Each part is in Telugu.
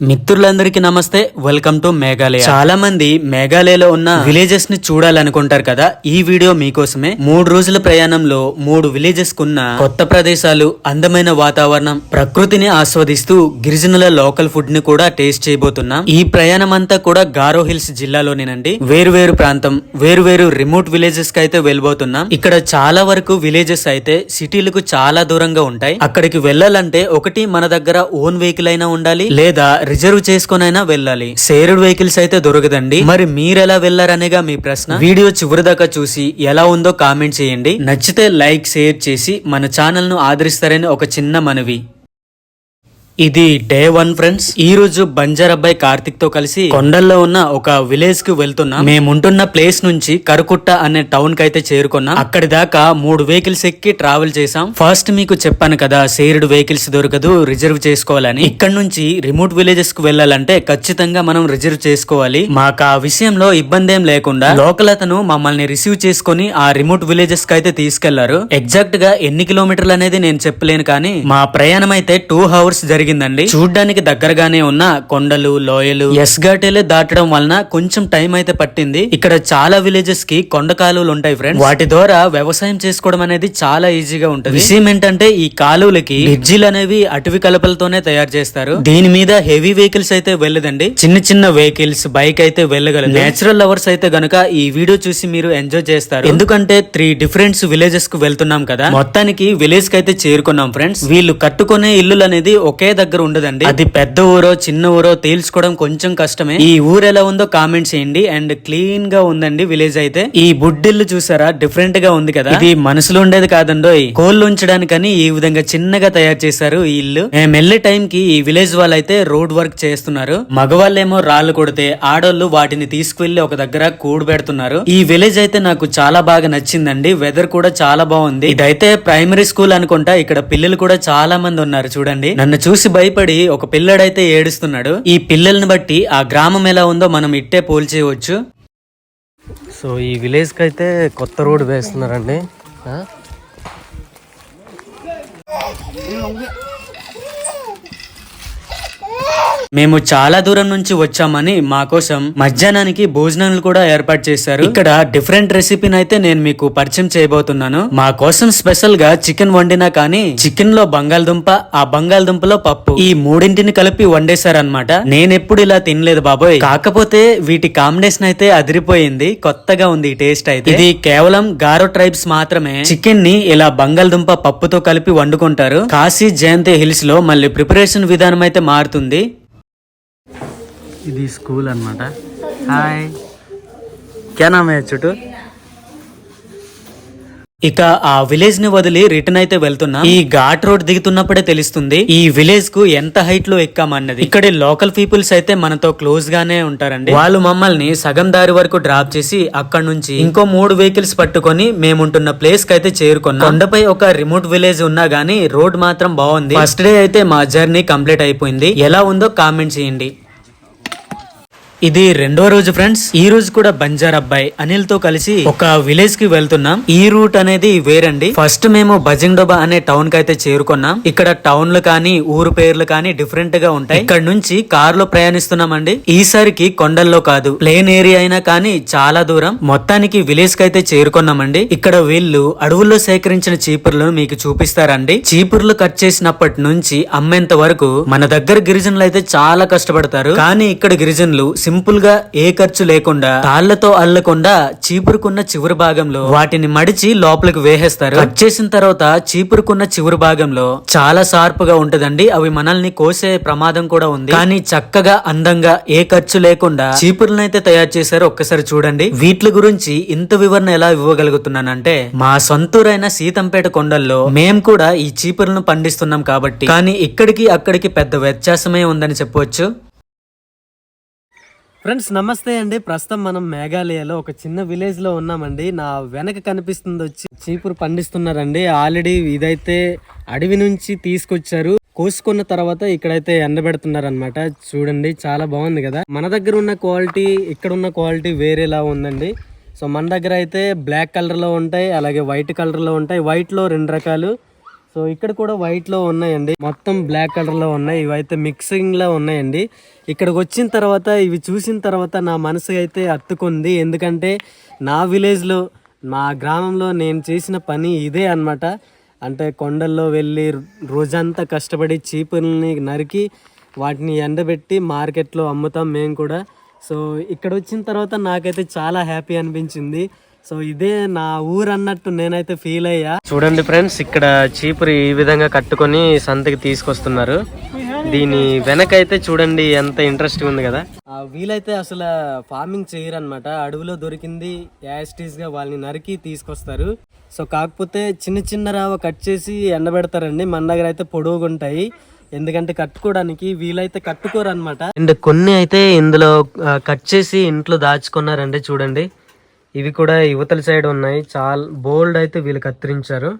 మిత్రులందరికీ నమస్తే వెల్కమ్ టు మేఘాలయ. చాలా మంది మేఘాలయలో ఉన్న విలేజెస్ని చూడాలనుకుంటారు కదా ఈ వీడియో మీకోసమే మూడు రోజుల ప్రయాణంలో మూడు విలేజెస్ కున్న కొత్త ప్రదేశాలు అందమైన వాతావరణం ప్రకృతిని ఆస్వాదిస్తూ గిరిజనుల లోకల్ ఫుడ్ని కూడా టేస్ట్ చేయబోతున్నాం. ఈ ప్రయాణం అంతా కూడా గారో హిల్స్ జిల్లాలోనేనండి. వేరు వేరు ప్రాంతం వేరు వేరు రిమోట్ విలేజెస్కి అయితే వెళ్ళబోతున్నాం. ఇక్కడ చాలా వరకు విలేజెస్ అయితే సిటీలకు చాలా దూరంగా ఉంటాయి. అక్కడికి వెళ్ళాలంటే ఒకటి మన దగ్గర ఓన్ వెహికల్ అయినా ఉండాలి లేదా రిజర్వ్ చేసుకునైనా వెళ్ళాలి. షేర్డ్ వెహికల్స్ అయితే దొరకదండి. మరి మీరు ఎలా వెళ్ళారనేగా మీ ప్రశ్న? వీడియో చివరి దాకా చూసి ఎలా ఉందో కామెంట్ చేయండి. నచ్చితే లైక్ షేర్ చేసి మన ఛానల్ను ఆదరిస్తారని ఒక చిన్న మనవి. ఇది డే వన్ ఫ్రెండ్స్ ఈ రోజు బంజార్ అబ్బాయి కార్తిక్తో కలిసి కొండల్లో ఉన్న ఒక విలేజ్కి వెళ్తున్నాం. మేముంటున్న ప్లేస్ నుంచి కరుకుట్ట అనే టౌన్కి అయితే చేరుకున్నాం. అక్కడి దాకా మూడు వెహికల్స్ ఎక్కి ట్రావెల్ చేసాం ఫస్ట్ మీకు చెప్పాను కదా షేర్డ్ వెహికల్స్ దొరకదు రిజర్వ్ చేసుకోవాలని. ఇక్కడ నుంచి రిమోట్ విలేజెస్కు వెళ్ళాలంటే ఖచ్చితంగా మనం రిజర్వ్ చేసుకోవాలి. మాకు ఆ విషయంలో ఇబ్బంది ఏం లేకుండా లోకల్ అతను మమ్మల్ని రిసీవ్ చేసుకుని ఆ రిమోట్ విలేజెస్కి అయితే తీసుకెళ్ళారు. ఎగ్జాక్ట్గా ఎన్ని కిలోమీటర్లు అనేది నేను చెప్పలేను కానీ మా ప్రయాణం అయితే టూ అవర్స్ జరిగిందండి. చూడ్డానికి దగ్గరగానే ఉన్న కొండలు లోయలు ఎస్ ఘాటేలే దాటడం వలన కొంచెం టైం అయితే పట్టింది. ఇక్కడ చాలా విలేజెస్కి కొండ కాలువలు ఉంటాయి ఫ్రెండ్స్ వాటి ద్వారా వ్యవసాయం చేసుకోవడం అనేది చాలా ఈజీగా ఉంటుంది. విషయం ఏంటంటే ఈ కాలువలకి బ్రిడ్జిలు అనేవి అటవీ కలపలతోనే తయారు చేస్తారు. దీని మీద హెవీ వెహికల్స్ అయితే వెళ్ళదండి. చిన్న చిన్న వెహికల్స్ బైక్ అయితే వెళ్ళగలదు. నేచురల్ లవర్స్ అయితే గనుక ఈ వీడియో చూసి మీరు ఎంజాయ్ చేస్తారు. ఎందుకంటే త్రీ డిఫరెంట్ విలేజెస్కు వెళ్తున్నాం కదా. మొత్తానికి విలేజ్కి అయితే చేరుకున్నాం ఫ్రెండ్స్ వీళ్ళు కట్టుకునే ఇల్లులు అనేది ఒకే దగ్గర ఉండదండి. అది పెద్ద ఊరో చిన్న ఊరో తేల్చుకోవడం కొంచెం కష్టమే. ఈ ఊరు ఎలా ఉందో కామెంట్ చేయండి. అండ్ క్లీన్గా ఉందండి విలేజ్ అయితే. ఈ బుడ్డిల్లు చూసారా? డిఫరెంట్గా ఉంది కదా. ఇది మనసులో ఉండేది కాదండో కోళ్ళు ఉంచడానికని ఈ విధంగా చిన్నగా తయారు చేశారు ఈ ఇల్లు. మేము వెళ్ళే టైం కి ఈ విలేజ్ వాళ్ళైతే రోడ్ వర్క్ చేస్తున్నారు. మగవాళ్ళేమో రాళ్ళు కొడితే ఆడోళ్ళు వాటిని తీసుకువెళ్ళి ఒక దగ్గర కూడు పెడుతున్నారు. ఈ విలేజ్ అయితే నాకు చాలా బాగా నచ్చిందండి. వెదర్ కూడా చాలా బాగుంది. ఇదైతే ప్రైమరీ స్కూల్ అనుకుంటా. ఇక్కడ పిల్లలు కూడా చాలా మంది ఉన్నారు చూడండి. నన్ను చూసి భయపడి ఒక పిల్లడైతే ఏడుస్తున్నాడు. ఈ పిల్లల్ని బట్టి ఆ గ్రామం ఎలా ఉందో మనం ఇట్టే పోల్చేయవచ్చు సో ఈ విలేజ్కి అయితే కొత్త రోడ్ వేస్తున్నారండి. మేము చాలా దూరం నుంచి వచ్చామని మా కోసం మధ్యాహ్నానికి భోజనాలు కూడా ఏర్పాటు చేశారు. ఇక్కడ డిఫరెంట్ రెసిపీని అయితే నేను మీకు పరిచయం చేయబోతున్నాను. మా కోసం స్పెషల్గా చికెన్ వండినా కానీ చికెన్లో బంగాళదుంప ఆ బంగాళదుంపలో పప్పు ఈ మూడింటిని కలిపి వండేశారనమాట నేను ఎప్పుడు ఇలా తినలేదు బాబోయ్. కాకపోతే వీటి కాంబినేషన్ అయితే అదిరిపోయింది. కొత్తగా ఉంది ఈ టేస్ట్ అయితే. ఇది కేవలం గారో ట్రైబ్స్ మాత్రమే. చికెన్ని ఇలా బంగాళదుంప పప్పుతో కలిపి వండుకుంటారు. కాశీ జయంతి హిల్స్లో మళ్ళీ ప్రిపరేషన్ విధానం అయితే మారుతుంది. ఇది స్కూల్ అన్నమాట. హాయ్. క్యా చుట్టూ ఇక ఆ విలేజ్ని వదిలి రిటర్న్ అయితే వెళ్తున్నా. ఈ ఘాట్ రోడ్ దిగుతున్నప్పుడే తెలుస్తుంది ఈ విలేజ్కు ఎంత హైట్లో ఎక్కామన్నది. ఇక్కడ లోకల్ పీపుల్స్ అయితే మనతో క్లోజ్ గానే ఉంటారండి. వాళ్ళు మమ్మల్ని సగం దారి వరకు డ్రాప్ చేసి అక్కడ నుంచి ఇంకో మూడు వెహికల్స్ పట్టుకొని మేముంటున్న ప్లేస్కి అయితే చేరుకున్నాం. కొండపై ఒక రిమోట్ విలేజ్ ఉన్నా గానీ రోడ్ మాత్రం బాగుంది. ఫస్ట్ డే అయితే మా జర్నీ కంప్లీట్ అయిపోయింది. ఎలా ఉందో కామెంట్ చేయండి. ఇది రెండో రోజు ఫ్రెండ్స్. ఈ రోజు కూడా బంజార్ అబ్బాయి అనిల్తో కలిసి ఒక విలేజ్కి వెళ్తున్నాం. ఈ రూట్ అనేది వేరండి. ఫస్ట్ మేము బజింగ్డోబా అనే టౌన్కి అయితే చేరుకున్నాం. ఇక్కడ టౌన్లు కానీ ఊరు పేర్లు కానీ డిఫరెంట్గా ఉంటాయి. ఇక్కడ నుంచి కార్లో ప్రయాణిస్తున్నామండి. ఈసారికి కొండల్లో కాదు. ప్లేన్ ఏరియా అయినా కానీ చాలా దూరం. మొత్తానికి విలేజ్కి అయితే చేరుకున్నామండి. ఇక్కడ వీళ్ళు అడవుల్లో సేకరించిన చీపుర్లను మీకు చూపిస్తారండి. చీపుర్లు కట్ చేసినప్పటి నుంచి అమ్మేంత వరకు మన దగ్గర గిరిజనులు అయితే చాలా కష్టపడతారు. కానీ ఇక్కడ గిరిజనులు సింపుల్గా ఏ ఖర్చు లేకుండా తాళ్ళతో అల్లకుండా చీపురుకున్న చివరి భాగంలో వాటిని మడిచి లోపలికి వేసేస్తారు. కట్ చేసిన తర్వాత చీపురుకున్న చివరి భాగంలో చాలా షార్ప్గా ఉంటదండి. అవి మనల్ని కోసే ప్రమాదం కూడా ఉంది. కానీ చక్కగా అందంగా ఏ ఖర్చు లేకుండా చీపురునైతే తయారు చేశారు ఒక్కసారి చూడండి. వీటి గురించి ఇంత వివరణ ఎలా ఇవ్వగలుగుతున్నానంటే మా సొంతూరైన సీతంపేట కొండల్లో మేం కూడా ఈ చీపురును పండిస్తున్నాం కాబట్టి. కానీ ఇక్కడికి అక్కడికి పెద్ద వ్యత్యాసమే ఉందని చెప్పవచ్చు ఫ్రెండ్స్ నమస్తే అండి. ప్రస్తుతం మనం మేఘాలయలో ఒక చిన్న విలేజ్లో ఉన్నామండి. నా వెనక కనిపిస్తుంది వచ్చి చీపురు పండిస్తున్నారండి. ఆల్రెడీ ఇదైతే అడవి నుంచి తీసుకొచ్చారు. కోసుకున్న తర్వాత ఇక్కడైతే ఎండబెడుతున్నారనమాట చూడండి చాలా బాగుంది కదా. మన దగ్గర ఉన్న క్వాలిటీ ఇక్కడ ఉన్న క్వాలిటీ వేరేలా ఉందండి. సో మన దగ్గర అయితే బ్లాక్ కలర్లో ఉంటాయి అలాగే వైట్ కలర్లో ఉంటాయి. వైట్లో రెండు రకాలు. సో ఇక్కడ కూడా వైట్లో ఉన్నాయండి. మొత్తం బ్లాక్ కలర్లో ఉన్నాయి. ఇవైతే మిక్సింగ్లో ఉన్నాయండి. ఇక్కడికి వచ్చిన తర్వాత ఇవి చూసిన తర్వాత నా మనసు అయితే అత్తుకుంది. ఎందుకంటే నా విలేజ్లో మా గ్రామంలో నేను చేసిన పని ఇదే అన్నమాట. అంటే కొండల్లో వెళ్ళి రోజంతా కష్టపడి చీపుల్ని నరికి వాటిని ఎండబెట్టి మార్కెట్లో అమ్ముతాం మేము కూడా. సో ఇక్కడ వచ్చిన తర్వాత నాకైతే చాలా హ్యాపీ అనిపించింది. సో ఇదే నా ఊరు అన్నట్టు నేనైతే ఫీల్ అయ్యా. చూడండి ఫ్రెండ్స్ ఇక్కడ చీపురు ఈ విధంగా కట్టుకొని సంతకి తీసుకొస్తున్నారు. దీని వెనకైతే చూడండి ఎంత ఇంట్రెస్ట్ ఉంది కదా. వీలైతే అసలు ఫార్మింగ్ చేయరనమాట అడవిలో దొరికింది యాస్టీస్గా వాళ్ళని నరికి తీసుకొస్తారు. సో కాకపోతే చిన్న చిన్న రావ కట్ చేసి ఎండబెడతారండి. మన దగ్గర అయితే పొడవుగా ఉంటాయి. ఎందుకంటే కట్టుకోవడానికి వీలైతే కట్టుకోరు అనమాట అండ్ కొన్ని అయితే ఇందులో కట్ చేసి ఇంట్లో దాచుకున్నారండి చూడండి. ఇవి కూడా యువతల సైడ్ ఉన్నాయి. చాలా బోల్డ్ అయితే వీళ్ళు కత్తిరించారు.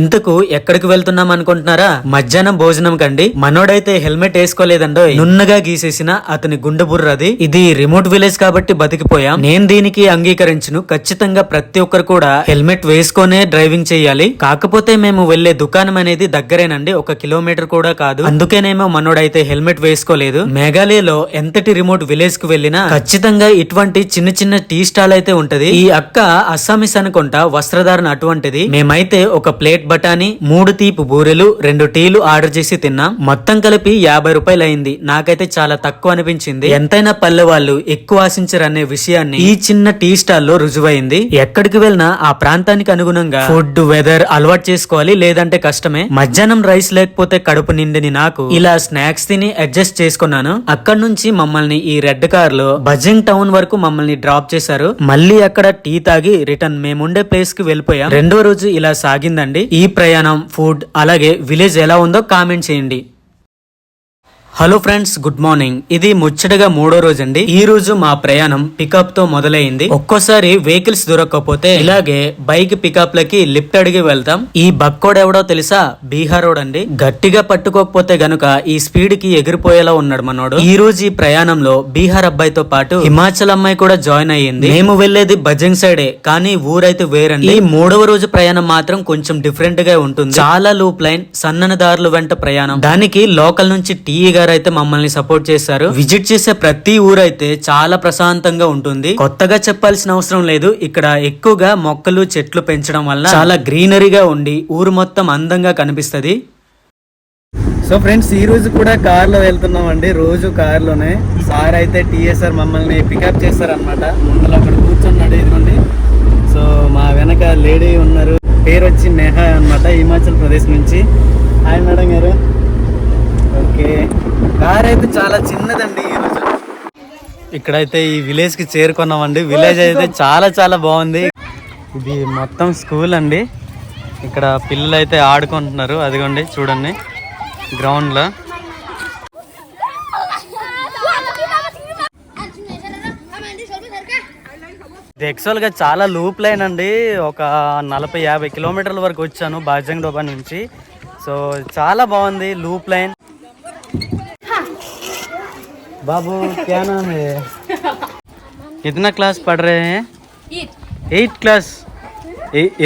ఇంతకు ఎక్కడికి వెళ్తున్నాం అనుకుంటున్నారా? మధ్యాహ్నం భోజనం కండి. మనోడైతే హెల్మెట్ వేసుకోలేదండో నున్నగా గీసేసిన అతని గుండె బుర్రది. ఇది రిమోట్ విలేజ్ కాబట్టి బతికిపోయాం. నేను దీనికి అంగీకరించును. ఖచ్చితంగా ప్రతి ఒక్కరు కూడా హెల్మెట్ వేసుకొనే డ్రైవింగ్ చేయాలి. కాకపోతే మేము వెళ్ళే దుకాణం అనేది దగ్గరేనండి. ఒక కిలోమీటర్ కూడా కాదు. అందుకేనేమో మనోడైతే హెల్మెట్ వేసుకోలేదు. మేఘాలయలో ఎంతటి రిమోట్ విలేజ్కు వెళ్ళినా ఖచ్చితంగా ఇటువంటి చిన్న చిన్న టీ స్టాల్ అయితే ఉంటది. ఈ అక్క అస్సామిస్ అనుకుంటా వస్త్రధారణ అటువంటిది. మేమైతే ఒక ప్లేట్ బఠానీ మూడు తీపు బూరెలు రెండు టీలు ఆర్డర్ చేసి తిన్నాం. మొత్తం కలిపి యాభై రూపాయలు అయింది నాకైతే చాలా తక్కువ అనిపించింది. ఎంతైనా పల్లె వాళ్ళు ఎక్కువ ఆశించరనే అనే విషయాన్ని ఈ చిన్న టీ స్టాల్లో రుజువైంది. ఎక్కడికి వెళ్ళినా ఆ ప్రాంతానికి అనుగుణంగా ఫుడ్ వెదర్ అలవాటు చేసుకోవాలి. లేదంటే కష్టమే. మధ్యాహ్నం రైస్ లేకపోతే కడుపు నిండిని నాకు. ఇలా స్నాక్స్ తిని అడ్జస్ట్ చేసుకున్నాను. అక్కడ నుంచి మమ్మల్ని ఈ రెడ్ కార్లో బజింగ్ టౌన్ వరకు మమ్మల్ని డ్రాప్ చేశారు. మళ్ళీ అక్కడ టీ తాగి రిటర్న్ మేముండే ప్లేస్కి వెళ్ళిపోయాం. రెండో రోజు ఇలా సాగిందండి. ఈ ప్రయాణం ఫుడ్ అలాగే విలేజ్ ఎలా ఉందో కామెంట్ చేయండి. Hello friends good morning. ఇది ముచ్చటగా మూడో రోజు అండి ఈ రోజు మా ప్రయాణం పికప్తో మొదలైంది. ఒక్కోసారి వెహికల్స్ దొరకకపోతే ఇలాగే బైక్ పికప్ లకి లిఫ్ట్ అడిగి వెళ్తాం. ఈ బక్కోడ్ ఎవడో తెలుసా? బీహారోడ్ అండి గట్టిగా పట్టుకోకపోతే గనుక ఈ స్పీడ్కి ఎగిరిపోయేలా ఉన్నాడు మనోడు. ఈ రోజు ఈ ప్రయాణంలో బీహార్ అబ్బాయితో పాటు హిమాచల్ అమ్మాయి కూడా జాయిన్ అయ్యింది. మేము వెళ్ళేది బజంగ్ సైడే కానీ ఊరైతే వేరండి. ఈ మూడవ రోజు ప్రయాణం మాత్రం కొంచెం డిఫరెంట్గా ఉంటుంది. చాలా లూప్ లైన్ సన్నన దారులు వెంట ప్రయాణం. దానికి లోకల్ నుంచి టీగా గారు అయితే మమ్మల్ని సపోర్ట్ చేశారు. విజిట్ చేసే ప్రతి ఊరైతే చాలా ప్రశాంతంగా ఉంటుంది. కొత్తగా చెప్పాల్సిన అవసరం లేదు. ఇక్కడ ఎక్కువగా మొక్కలు చెట్లు పెంచడం వల్ల చాలా గ్రీనరీగా ఉండి ఊరు మొత్తం అందంగా కనిపిస్తుంది. సో ఫ్రెండ్స్ ఈ రోజు కూడా కార్లో వెళ్తున్నాం అండి రోజు కార్లోనే. సార్ అయితే టీఎస్ఆర్ మమ్మల్ని పికప్ చేస్తారనమాట ముందర అక్కడ కూర్చున్నాడు ఇదిగోండి. సో మా వెనక లేడీ ఉన్నారు. పేరు వచ్చి నెహా అన్నమాట హిమాచల్ ప్రదేశ్ నుంచి. హాయ్ మేడం గారు. ఓకే. కార్ అయితే చాలా చిన్నదండి ఈరోజు ఇక్కడైతే ఈ విలేజ్కి చేరుకున్నామండి. విలేజ్ అయితే చాలా చాలా బాగుంది. ఇది మొత్తం స్కూల్ అండి. ఇక్కడ పిల్లలు అయితే ఆడుకుంటున్నారు. అదిగోండి చూడండి. గ్రౌండ్లో ఇది యాక్చువల్గా చాలా లూప్ లైన్ అండి. ఒక నలభై యాభై కిలోమీటర్ల వరకు వచ్చాను. బాజంగ్ డోబా నుంచి. సో చాలా బాగుంది లూప్ లైన్ బాబు क्या नाम है? कितना क्लास पढ़ रहे हैं? एट क्लास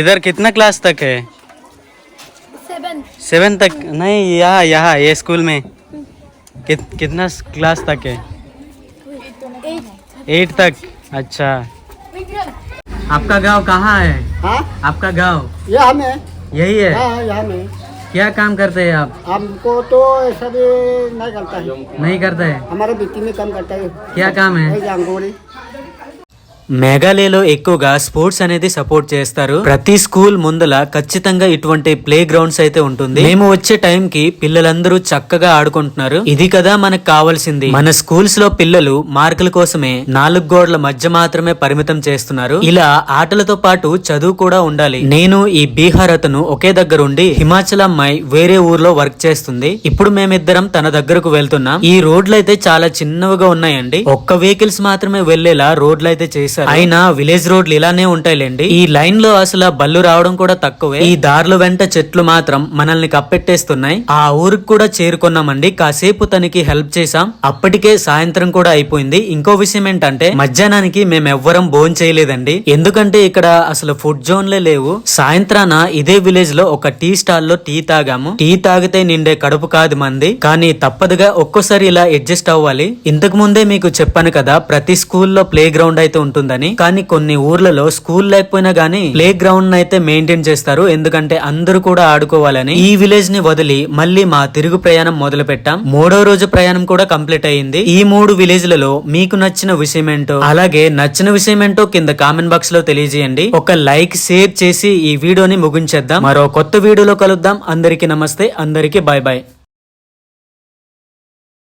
इधर कितना क्लास तक है? सेवन तक? नहीं यहाँ यहाँ ये स्कूल में। कित, कितना क्लास तक है? एट तक? अच्छा। आपका गाँव कहाँ है? हाँ? आपका गाँव? यहाँ में। यही है? हाँ यहाँ में। क्या काम करते हैं आप? हमको तो ऐसा भी नहीं करता है। नहीं करता है? हमारे बिटी में काम करता है। क्या काम है? మేఘాలయలో ఎక్కువగా స్పోర్ట్స్ అనేది సపోర్ట్ చేస్తారు. ప్రతి స్కూల్ ముందల ఖచ్చితంగా ఇటువంటి ప్లే గ్రౌండ్స్ అయితే ఉంటుంది. మేము వచ్చే టైం కి పిల్లలందరూ చక్కగా ఆడుకుంటున్నారు. ఇది కదా మనకు కావాల్సింది. మన స్కూల్స్లో పిల్లలు మార్కుల కోసమే నాలుగు గోడల మధ్య మాత్రమే పరిమితం చేస్తున్నారు. ఇలా ఆటలతో పాటు చదువు కూడా ఉండాలి. నేను ఈ బీహార్ అతను ఒకే దగ్గర ఉండి హిమాచల్ అమ్మాయి వేరే ఊర్లో వర్క్ చేస్తుంది. ఇప్పుడు మేమిద్దరం తన దగ్గరకు వెళ్తున్నాం. ఈ రోడ్లు అయితే చాలా చిన్నవిగా ఉన్నాయండి. ఒక్క వెహికల్స్ మాత్రమే వెళ్ళేలా రోడ్లు అయితే చేశారు. చేశారు. అయినా విలేజ్ రోడ్లు ఇలానే ఉంటాయిలేండి. ఈ లైన్లో అసలు బళ్ళు రావడం కూడా తక్కువే. ఈ దారుల వెంట చెట్లు మాత్రం మనల్ని కప్పెట్టేస్తున్నాయి. ఆ ఊరికి కూడా చేరుకున్నామండి. కాసేపు తనకి హెల్ప్ చేశాం. అప్పటికే సాయంత్రం కూడా అయిపోయింది. ఇంకో విషయం ఏంటంటే మధ్యాహ్నానికి మేమెవ్వరం భోజనం చేయలేదండి. ఎందుకంటే ఇక్కడ అసలు ఫుడ్ జోన్లే లేవు. సాయంత్రాన ఇదే విలేజ్లో ఒక టీ స్టాల్లో టీ తాగాము. టీ తాగితే నిండే కడుపు కాదు మంది. కానీ తప్పదుగా ఒక్కోసారి ఇలా అడ్జస్ట్ అవ్వాలి. ఇంతకు ముందే మీకు చెప్పాను కదా ప్రతి స్కూల్లో ప్లే గ్రౌండ్ అయితే ఉంటుంది. ఉంటుందని. కానీ కొన్ని ఊర్లలో స్కూల్ లేకపోయినా గానీ ప్లే గ్రౌండ్ అయితే మెయింటైన్ చేస్తారు. ఎందుకంటే అందరూ కూడా ఆడుకోవాలని. ఈ విలేజ్ని వదిలి మళ్ళీ మా తిరుగు ప్రయాణం మొదలు పెట్టాం మూడో రోజు ప్రయాణం కూడా కంప్లీట్ అయ్యింది. ఈ మూడు విలేజ్లలో మీకు నచ్చిన విషయం ఏంటో అలాగే నచ్చిన విషయం ఏంటో కింద కామెంట్ బాక్స్లో తెలియజేయండి. ఒక లైక్ షేర్ చేసి ఈ వీడియోని ముగించేద్దాం. మరో కొత్త వీడియోలో కలుద్దాం. అందరికీ నమస్తే. అందరికీ బాయ్ బాయ్